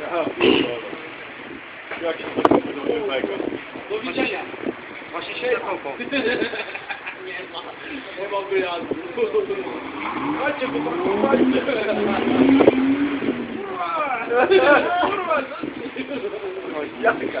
Ja pierdolę. Jak się to innego? Do widzenia. Właśnie się kopał. Nie ma. Nie ma wyjazdu. Chodźcie, bo to chodźcie. Kurwa, co ty? Jaka?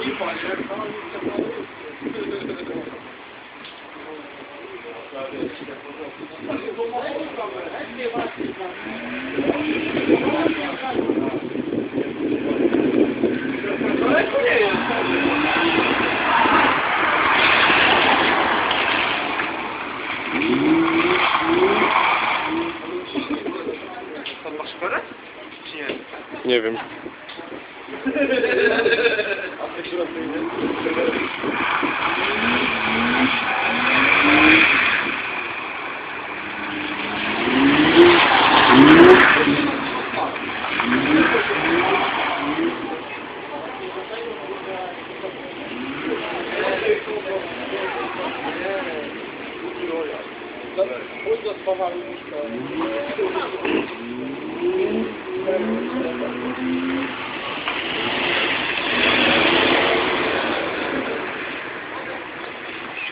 mnie? Wyrwie mu pan Idzie ekipa, nie? Pan ma szperę? Czy nie? Nie wiem. A ty środek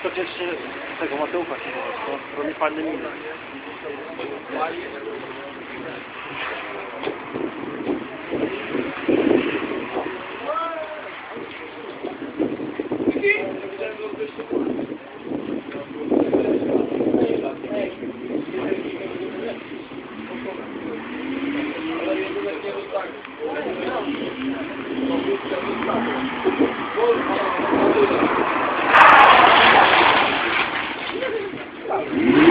koniecznie tego Mateusza się to robi panny minę. Thank you. Thank.